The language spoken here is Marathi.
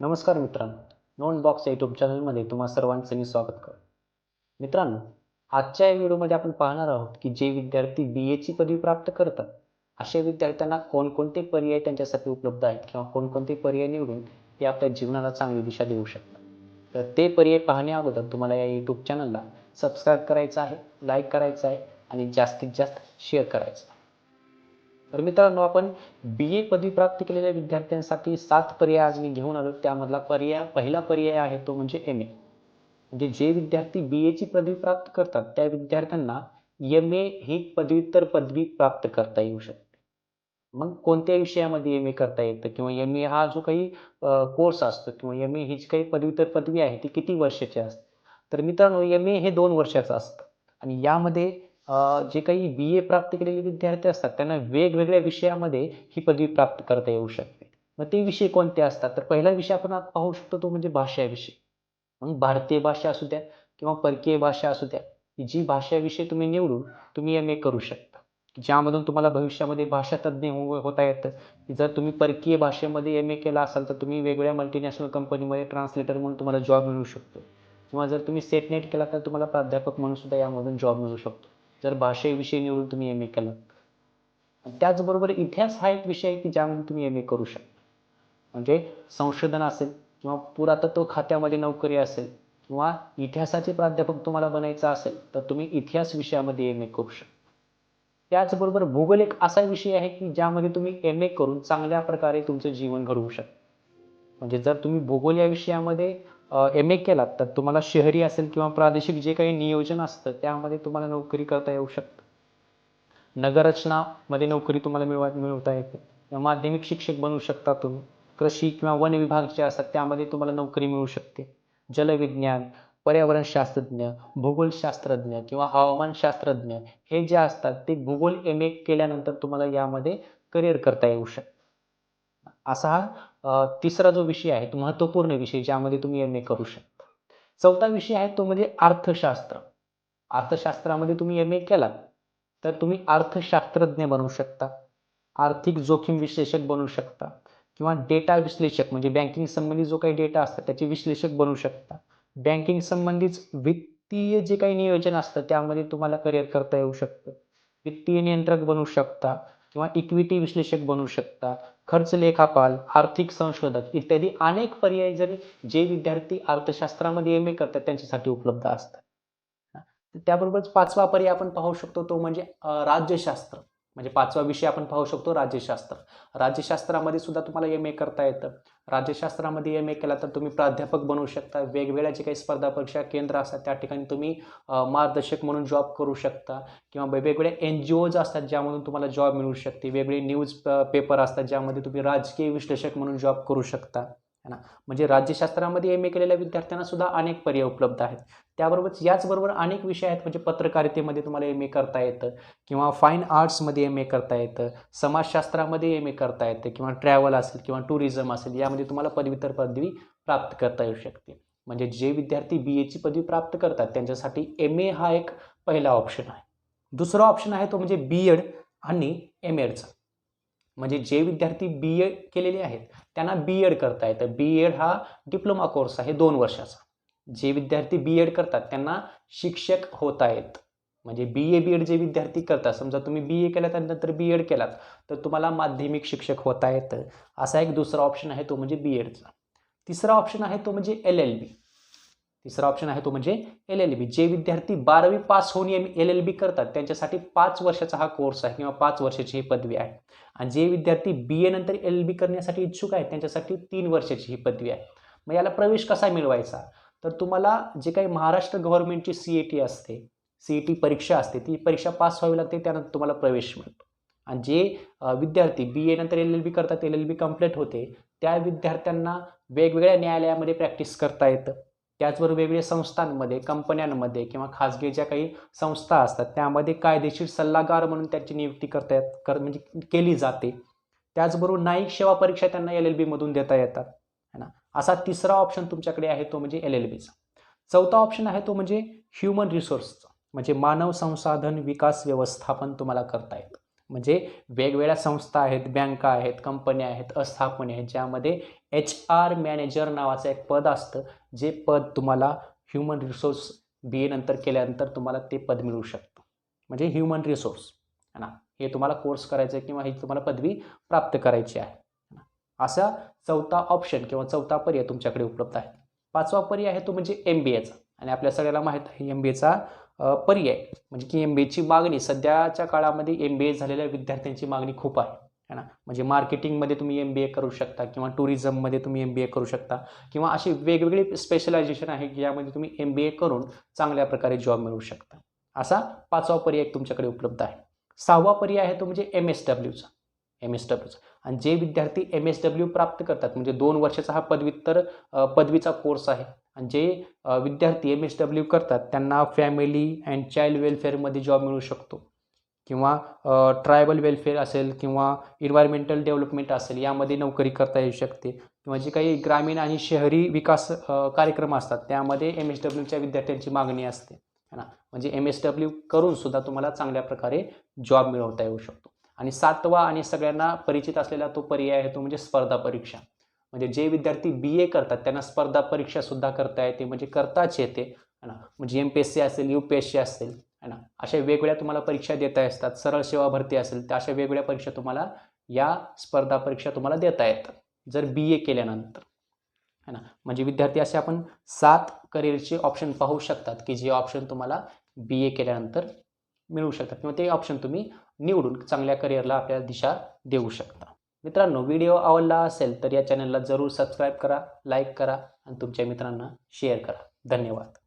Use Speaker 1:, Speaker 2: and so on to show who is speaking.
Speaker 1: नमस्कार मित्रांनो. नोंद बॉक्स यूट्यूब चॅनलमध्ये तुम्हा सर्वांचं मी स्वागत करतो. मित्रांनो आजच्या या व्हिडिओमध्ये आपण पाहणार आहोत की जे विद्यार्थी बी एची पदवी प्राप्त करतात अशा विद्यार्थ्यांना कोणकोणते पर्याय त्यांच्यासाठी उपलब्ध आहेत किंवा कोणकोणते पर्याय निवडून ते आपल्या जीवनाला चांगली दिशा देऊ शकतात. तर ते पर्याय पाहण्या अगोदर तुम्हाला या यूट्यूब चॅनलला सबस्क्राईब करायचं आहे लाईक करायचं आहे आणि जास्तीत जास्त शेअर करायचं आहे. तर मित्रांनो आपण बी ए पदवी प्राप्त केलेल्या विद्यार्थ्यांसाठी सात पर्याय आज मी घेऊन आलो. त्यामधला पर्याय पहिला पर्याय आहे तो म्हणजे एम ए म्हणजे जे विद्यार्थी बी एची पदवी प्राप्त करतात त्या विद्यार्थ्यांना एम ए ही पदव्युत्तर पदवी प्राप्त करता येऊ शकते. मग कोणत्या विषयामध्ये एम ए करता येतं? किंवा एम ए हा जो काही कोर्स असतो किंवा एम ए ही जी काही पदव्युत्तर पदवी आहे ती किती वर्षाची असते? तर मित्रांनो एम ए हे दोन वर्षाचं असतं. आणि यामध्ये जे काही बी ए प्राप्त केलेले विद्यार्थी असतात त्यांना वेगवेगळ्या विषयामध्ये ही पदवी प्राप्त करता येऊ शकते. मग ते विषय कोणते असतात? तर पहिला विषय आपण पाहू शकतो तो म्हणजे भाषा विषय. मग भारतीय भाषा असू द्या किंवा परकीय भाषा असू द्या जी भाषा विषय तुम्ही निवडून तुम्ही एम ए करू शकता. ज्यामधून तुम्हाला भविष्यामध्ये भाषा तज्ज्ञ हो होता येतं. की जर तुम्ही परकीय भाषेमध्ये एम ए केला असाल तर तुम्ही वेगवेगळ्या मल्टीनॅशनल कंपनीमध्ये ट्रान्सलेटर म्हणून तुम्हाला जॉब मिळू शकतो. किंवा जर तुम्ही सेट नेट केला तर तुम्हाला प्राध्यापक म्हणून सुद्धा यामधून जॉब मिळू शकतो. जर भाषेविषयी निवडून तुम्ही एम ए केलं त्याचबरोबर इतिहास हा एक विषय आहे की ज्यामध्ये तुम्ही एम ए करू शकता. म्हणजे संशोधन असेल किंवा पुरातत्व खात्यामध्ये नोकरी असेल किंवा इतिहासाचे प्राध्यापक तुम्हाला बनायचं असेल तर तुम्ही इतिहास विषयामध्ये एम ए करू शकता. त्याचबरोबर भूगोल एक असा विषय आहे की ज्यामध्ये तुम्ही एम ए करून चांगल्या प्रकारे तुमचं जीवन घडवू शकता. म्हणजे जर तुम्ही भूगोल या विषयामध्ये एम ए केलात तर तुम्हाला शहरी असेल किंवा प्रादेशिक जे काही नियोजन असतं त्यामध्ये तुम्हाला नोकरी करता येऊ शकतं. नगररचनामध्ये नोकरी तुम्हाला मिळवा मिळवता येते. माध्यमिक शिक्षक बनू शकता तुम्ही. कृषी किंवा वन विभाग जे असतात त्यामध्ये तुम्हाला नोकरी मिळू शकते. जलविज्ञान पर्यावरण शास्त्रज्ञ भूगोलशास्त्रज्ञ किंवा हवामानशास्त्रज्ञ हे जे असतात ते भूगोल एम ए केल्यानंतर तुम्हाला यामध्ये करिअर करता येऊ शकतं. असा हा तिसरा जो विषय आहे तो महत्त्वपूर्ण विषय ज्यामध्ये तुम्ही एम ए करू शकता. चौथा विषय आहे तो म्हणजे अर्थशास्त्र. अर्थशास्त्रामध्ये तुम्ही एम ए केलात तर तुम्ही अर्थशास्त्रज्ञ बनू शकता आर्थिक जोखीम विश्लेषक बनू शकता किंवा डेटा विश्लेषक म्हणजे बँकिंग संबंधी जो काही डेटा असतात त्याचे विश्लेषक बनू शकता. बँकिंग संबंधित वित्तीय जे काही नियोजन असतं त्यामध्ये तुम्हाला करिअर करता येऊ शकतं. वित्तीय नियंत्रक बनू शकता किंवा इक्विटी विश्लेषक बनू शकता खर्च लेखापाल आर्थिक संशोधक इत्यादी अनेक पर्याय जरी जे विद्यार्थी अर्थशास्त्रामध्ये एम ए करतात त्यांच्यासाठी उपलब्ध असतात. त्याबरोबरच पाचवा पर्याय आपण पाहू शकतो तो म्हणजे राज्यशास्त्र. म्हणजे पाचवा विषय आपण पाहू शकतो राज्यशास्त्र. राज्यशास्त्रामध्ये सुद्धा तुम्हाला एम ए करता येतं. राज्यशास्त्रामध्ये एम ए केला तर तुम्ही प्राध्यापक बनू शकता. वेगवेगळ्या जे काही स्पर्धा परीक्षा केंद्र असतात त्या ठिकाणी तुम्ही मार्गदर्शक म्हणून जॉब करू शकता. किंवा वेगवेगळे एन जी ओज असतात ज्यामधून तुम्हाला जॉब मिळू शकते. वेगवेगळे न्यूज पेपर असतात ज्यामध्ये तुम्ही राजकीय विश्लेषक म्हणून जॉब करू शकता. ना? म्हणजे राज्यशास्त्रामध्ये एम ए केलेल्या विद्यार्थ्यांना सुद्धा अनेक पर्याय उपलब्ध आहेत. त्याबरोबरच याचबरोबर अनेक विषय आहेत म्हणजे पत्रकारितेमध्ये तुम्हाला एम ए करता येतं किंवा फाईन आर्ट्समध्ये एम ए करता येतं समाजशास्त्रामध्ये एम ए करता येतं किंवा ट्रॅव्हल असेल किंवा टुरिझम असेल यामध्ये तुम्हाला पदव्युत्तर पदवी प्राप्त करता येऊ शकते. म्हणजे जे विद्यार्थी बी एची पदवी प्राप्त करतात त्यांच्यासाठी एम ए हा एक पहिला ऑप्शन आहे. दुसरा ऑप्शन आहे तो म्हणजे बी एड आणि एम एडचा म्हणजे जे विद्यार्थी बी एड केलेले आहेत त्यांना बी एड करता येतं. बी एड हा डिप्लोमा कोर्स आहे दोन वर्षाचा. जे विद्यार्थी बी एड करतात त्यांना शिक्षक होता येत. म्हणजे बी ए बी एड जे विद्यार्थी करतात समजा तुम्ही बी ए केलात आणि नंतर बी एड केलात तर तुम्हाला माध्यमिक शिक्षक होता येतं. असा एक दुसरा ऑप्शन आहे तो म्हणजे बी एडचा तिसरा ऑप्शन आहे तो म्हणजे एल एल बी तिसरा ऑप्शन आहे तो म्हणजे एल एल बी जे विद्यार्थी बारावी पास होऊन एल एल बी करतात त्यांच्यासाठी पाच वर्षाचा हा कोर्स आहे किंवा पाच वर्षाची ही पदवी आहे. आणि जे विद्यार्थी बी ए नंतर एल बी करण्यासाठी इच्छुक आहेत त्यांच्यासाठी तीन वर्षाची ही पदवी आहे. मग याला प्रवेश कसा मिळवायचा? तर तुम्हाला जे काही महाराष्ट्र गव्हर्नमेंटची सी ए टी असते सी ई टी परीक्षा असते ती परीक्षा पास व्हावी लागते त्यानंतर तुम्हाला प्रवेश मिळतो. आणि जे विद्यार्थी बी ए नंतर एल एल बी करतात एल एल बी कंप्लीट होते त्या विद्यार्थ्यांना वेगवेगळ्या न्यायालयामध्ये प्रॅक्टिस करता येतं. त्याचबरोबर वेगवेगळ्या संस्थांमध्ये कंपन्यांमध्ये किंवा खाजगी ज्या काही संस्था असतात त्यामध्ये कायदेशीर सल्लागार म्हणून त्यांची नियुक्ती करता येत कर म्हणजे केली जाते. त्याचबरोबर न्यायिक सेवा परीक्षा त्यांना एल एल बीमधून देता येतात. है ना? असा तिसरा ऑप्शन तुमच्याकडे आहे तो म्हणजे एल एल बीचा. चौथा ऑप्शन आहे तो म्हणजे ह्युमन रिसोर्सचा म्हणजे मानव संसाधन विकास व्यवस्थापन तुम्हाला करता येतं. म्हणजे वेगवेगळ्या संस्था आहेत बँका आहेत कंपन्या आहेत अस्थापने आहेत ज्यामध्ये एच आर मॅनेजर नावाचं एक पद असतं जे पद तुम्हाला ह्युमन रिसोर्स बी ए नंतर केल्यानंतर तुम्हाला ते पद मिळू शकतं. म्हणजे ह्युमन रिसोर्स है ना? हे तुम्हाला कोर्स करायचं आहे किंवा ही तुम्हाला पदवी प्राप्त करायची आहे असा चौथा ऑप्शन किंवा चौथा पर्याय तुमच्याकडे उपलब्ध आहे. पाचवा पर्याय आहे तो म्हणजे एम बी एचा आणि आपल्या सगळ्याला माहीत आहे एम बी एचा पर्याय. म्हणजे की एम बी एची मागणी सध्याच्या काळामध्ये एम बी ए झालेल्या विद्यार्थ्यांची मागणी खूप आहे. है ना? म्हणजे मार्केटिंगमध्ये तुम्ही एम बी ए करू शकता किंवा टुरिझममध्ये तुम्ही एम बी ए करू शकता किंवा अशी वेगवेगळी स्पेशलायझेशन आहे की यामध्ये तुम्ही एम बी ए करून चांगल्या प्रकारे जॉब मिळवू शकता. असा पाचवा पर्याय तुमच्याकडे उपलब्ध आहे. सहावा पर्याय आहे तो म्हणजे एम एस डब्ल्यूचा एम एस डब्ल्यूचा आणि जे विद्यार्थी एम एस डब्ल्यू प्राप्त करतात म्हणजे दोन वर्षाचा हा पदव्युत्तर पदवीचा कोर्स आहे म्हणजे, जे विद्यार्थी एम एस डब्ल्यू करतात त्यांना फॅमिली अँड चाइल्ड वेलफेअरमध्ये जॉब मिळू शकतो. किंवा ट्रायबल वेलफेअर असेल किंवा इन्व्हायरमेंटल डेव्हलपमेंट असेल यामध्ये नोकरी करता येऊ शकते. किंवा जे काही ग्रामीण आणि शहरी विकास कार्यक्रम असतात त्यामध्ये एम एस डब्ल्यूच्या विद्यार्थ्यांची मागणी असते. है ना? म्हणजे एम एस डब्ल्यू करून सुद्धा तुम्हाला चांगल्या प्रकारे जॉब मिळवता येऊ शकतो. आणि सातवा आणि सगळ्यांना परिचित असलेला तो पर्याय आहे तो म्हणजे स्पर्धा परीक्षा. म्हणजे जे विद्यार्थी बी ए करतात त्यांना स्पर्धा परीक्षासुद्धा करता येते म्हणजे करताच येते है ना? म्हणजे एम पी एस सी असेल यू पी एस सी असेल है ना? अशा वेगवेगळ्या तुम्हाला परीक्षा देता असतात सरळ सेवा भरती असेल तर अशा वेगवेगळ्या परीक्षा तुम्हाला या स्पर्धा परीक्षा तुम्हाला देता येतात जर बी ए केल्यानंतर है ना? म्हणजे विद्यार्थी असे आपण सात करिअरचे ऑप्शन पाहू शकतात की जे ऑप्शन तुम्हाला बी ए केल्यानंतर मिळू शकतात किंवा ते ऑप्शन तुम्ही निवडून चांगल्या करिअरला आपल्याला दिशा देऊ शकता. मित्रांनो व्हिडिओ आवडला असेल तर या चॅनलला जरूर सबस्क्राईब करा लाईक करा आणि तुमच्या मित्रांना शेअर करा. धन्यवाद.